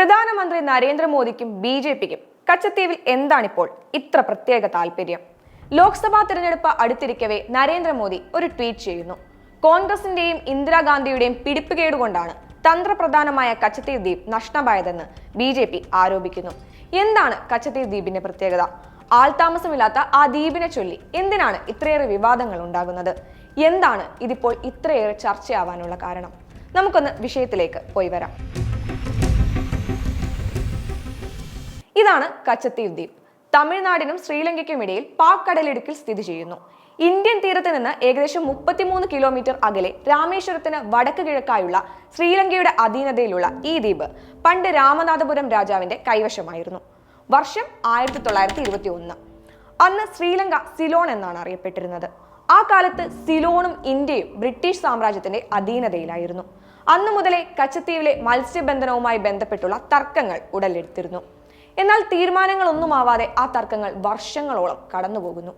പ്രധാനമന്ത്രി നരേന്ദ്രമോദിക്കും B J പിക്കും കച്ചത്തീവിൽ എന്താണിപ്പോൾ ഇത്ര പ്രത്യേക താല്പര്യം ലോക്സഭാ തിരഞ്ഞെടുപ്പ് അടുത്തിരിക്കവേ നരേന്ദ്രമോദി ഒരു ട്വീറ്റ് ചെയ്യുന്നു. കോൺഗ്രസിന്റെയും ഇന്ദിരാഗാന്ധിയുടെയും പിടിപ്പുകേടുകൊണ്ടാണ് തന്ത്രപ്രധാനമായ കച്ചത്തീവ് ദ്വീപ് നഷ്ടമായതെന്ന് ബി ജെ പി ആരോപിക്കുന്നു. എന്താണ് കച്ചത്തീവ് ദ്വീപിന്റെ പ്രത്യേകത? ആൾതാമസമില്ലാത്ത ആ ദ്വീപിനെ ചൊല്ലി എന്തിനാണ് ഇത്രയേറെ വിവാദങ്ങൾ ഉണ്ടാകുന്നത്? എന്താണ് ഇതിപ്പോൾ ഇത്രയേറെ ചർച്ചയാവാനുള്ള കാരണം? നമുക്കൊന്ന് വിഷയത്തിലേക്ക് പോയി വരാം. ഇതാണ് കച്ചത്തീവ് ദ്വീപ് തമിഴ്നാടിനും ശ്രീലങ്കയ്ക്കും ഇടയിൽ പാക് കടലിടുക്കിൽ സ്ഥിതി ചെയ്യുന്നു. ഇന്ത്യൻ തീരത്ത് നിന്ന് ഏകദേശം മുപ്പത്തിമൂന്ന് കിലോമീറ്റർ അകലെ രാമേശ്വരത്തിന് വടക്ക് കിഴക്കായുള്ള ശ്രീലങ്കയുടെ അധീനതയിലുള്ള ഈ ദ്വീപ് പണ്ട് രാമനാഥപുരം രാജാവിന്റെ കൈവശമായിരുന്നു. വർഷം ആയിരത്തി തൊള്ളായിരത്തി ഇരുപത്തി ഒന്ന് അന്ന് ശ്രീലങ്ക സിലോൺ എന്നാണ് അറിയപ്പെട്ടിരുന്നത്. ആ കാലത്ത് സിലോണും ഇന്ത്യയും ബ്രിട്ടീഷ് സാമ്രാജ്യത്തിന്റെ അധീനതയിലായിരുന്നു. അന്നു മുതലേ കച്ചത്തീവിലെ മത്സ്യബന്ധനവുമായി ബന്ധപ്പെട്ടുള്ള തർക്കങ്ങൾ ഉടലെടുത്തിരുന്നു. എന്നാൽ തീരുമാനങ്ങളൊന്നുമാവാതെ ആ തർക്കങ്ങൾ വർഷങ്ങളോളം കടന്നുപോകുന്നു.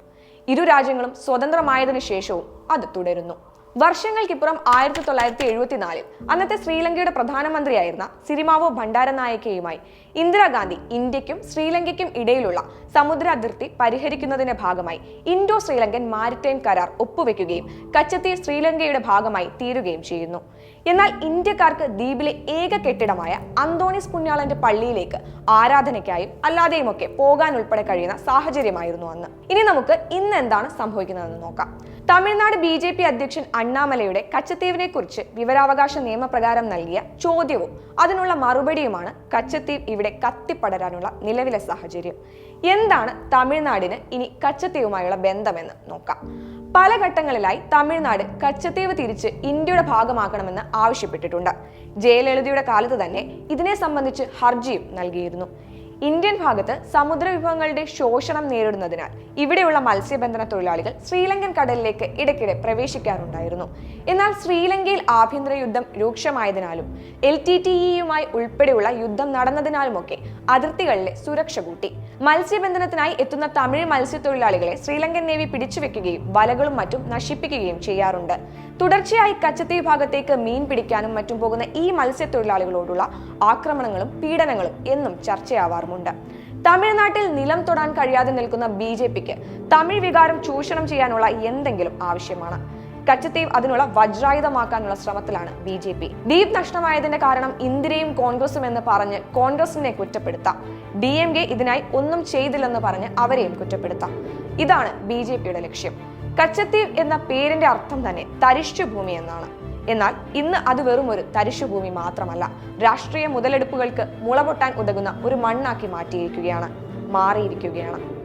ഇരു രാജ്യങ്ങളും സ്വതന്ത്രമായതിനു ശേഷവും അത് തുടരുന്നു. വർഷങ്ങൾക്കിപ്പുറം ആയിരത്തി തൊള്ളായിരത്തി എഴുപത്തിനാലിൽ അന്നത്തെ ശ്രീലങ്കയുടെ പ്രധാനമന്ത്രിയായിരുന്ന സിരിമാവോ ഭണ്ഡാരനായകയുമായി ഇന്ദിരാഗാന്ധി ഇന്ത്യക്കും ശ്രീലങ്കയ്ക്കും ഇടയിലുള്ള സമുദ്ര അതിർത്തി പരിഹരിക്കുന്നതിന്റെ ഭാഗമായി ഇൻഡോ ശ്രീലങ്കൻ മാരിടൈം കരാർ ഒപ്പുവെക്കുകയും കച്ചത്തി ശ്രീലങ്കയുടെ ഭാഗമായി തീരുകയും ചെയ്യുന്നു. എന്നാൽ ഇന്ത്യക്കാർക്ക് ദ്വീപിലെ ഏക കെട്ടിടമായ അന്തോണിസ് പുണ്യാളന്റെ പള്ളിയിലേക്ക് ആരാധനയ്ക്കായും അല്ലാതെയുമൊക്കെ പോകാൻ ഉൾപ്പെടെ കഴിയുന്ന സാഹചര്യമായിരുന്നു അന്ന്. ഇനി നമുക്ക് ഇന്ന് എന്താണ് സംഭവിക്കുന്നതെന്ന് നോക്കാം. തമിഴ്നാട് ബി ജെ പി അധ്യക്ഷൻ അണ്ണാമലയുടെ കച്ചത്തീവിനെ കുറിച്ച് വിവരാവകാശ നിയമപ്രകാരം നൽകിയ ചോദ്യവും അതിനുള്ള മറുപടിയുമാണ് കച്ചത്തീവ് ഇവിടെ കത്തിപ്പടരാനുള്ള നിലവിലെ സാഹചര്യം. എന്താണ് തമിഴ്നാടിന് ഇനി കച്ചത്തീവുമായുള്ള ബന്ധമെന്ന് നോക്കാം. പല ഘട്ടങ്ങളിലായി തമിഴ്നാട് കച്ചത്തീവ് തിരിച്ച് ഇന്ത്യയുടെ ഭാഗമാക്കണമെന്ന് ആവശ്യപ്പെട്ടിട്ടുണ്ട്. ജയലളിതയുടെ കാലത്ത് തന്നെ ഇതിനെ സംബന്ധിച്ച് ഹർജിയും നൽകിയിരുന്നു. ഇന്ത്യൻ ഭാഗത്ത് സമുദ്ര വിഭവങ്ങളുടെ ശോഷണം നേരിടുന്നതിനാൽ ഇവിടെയുള്ള മത്സ്യബന്ധന തൊഴിലാളികൾ ശ്രീലങ്കൻ കടലിലേക്ക് ഇടയ്ക്കിടെ പ്രവേശിക്കാറുണ്ടായിരുന്നു. എന്നാൽ ശ്രീലങ്കയിൽ ആഭ്യന്തര യുദ്ധം രൂക്ഷമായതിനാലും എൽ ടി ടി ഇയുമായി ഉൾപ്പെടെയുള്ള യുദ്ധം നടന്നതിനാലുമൊക്കെ അതിർത്തികളിലെ സുരക്ഷ കൂട്ടി. മത്സ്യബന്ധനത്തിനായി എത്തുന്ന തമിഴ് മത്സ്യത്തൊഴിലാളികളെ ശ്രീലങ്കൻ നേവി പിടിച്ചുവെക്കുകയും വലകളും മറ്റും നശിപ്പിക്കുകയും ചെയ്യാറുണ്ട്. തുടർച്ചയായി കച്ചത്തീ ഭാഗത്തേക്ക് മീൻ പിടിക്കാനും മറ്റും പോകുന്ന ഈ മത്സ്യത്തൊഴിലാളികളോടുള്ള ആക്രമണങ്ങളും പീഡനങ്ങളും എന്നും ചർച്ചയാവാറുമുണ്ട്. തമിഴ്നാട്ടിൽ നിലം തൊടാൻ കഴിയാതെ നിൽക്കുന്ന ബി ജെ പിക്ക് തമിഴ് വികാരം ചൂഷണം ചെയ്യാനുള്ള എന്തെങ്കിലും ആവശ്യമാണ്. കച്ചത്തീവ് അതിനുള്ള വജ്രായുധമാക്കാനുള്ള ശ്രമത്തിലാണ് ബി ജെ പി. ദ്വീപ് നഷ്ടമായതിന്റെ കാരണം ഇന്ദിരയും കോൺഗ്രസും എന്ന് പറഞ്ഞ് കോൺഗ്രസിനെ കുറ്റപ്പെടുത്താം. ഡി എം കെ ഇതിനായി ഒന്നും ചെയ്തില്ലെന്ന് പറഞ്ഞ് അവരെയും കുറ്റപ്പെടുത്താം. ഇതാണ് ബി ജെ പിയുടെ ലക്ഷ്യം. കച്ചത്തീവ് എന്ന പേരിന്റെ അർത്ഥം തന്നെ തരിശു ഭൂമി എന്നാണ്. എന്നാൽ ഇന്ന് അത് വെറും ഒരു തരിശുഭൂമി മാത്രമല്ല രാഷ്ട്രീയ മുതലെടുപ്പുകൾക്ക് മുളപൊട്ടാൻ ഉതകുന്ന ഒരു മണ്ണാക്കി മാറ്റിയിരിക്കുകയാണ് മാറിയിരിക്കുകയാണ്.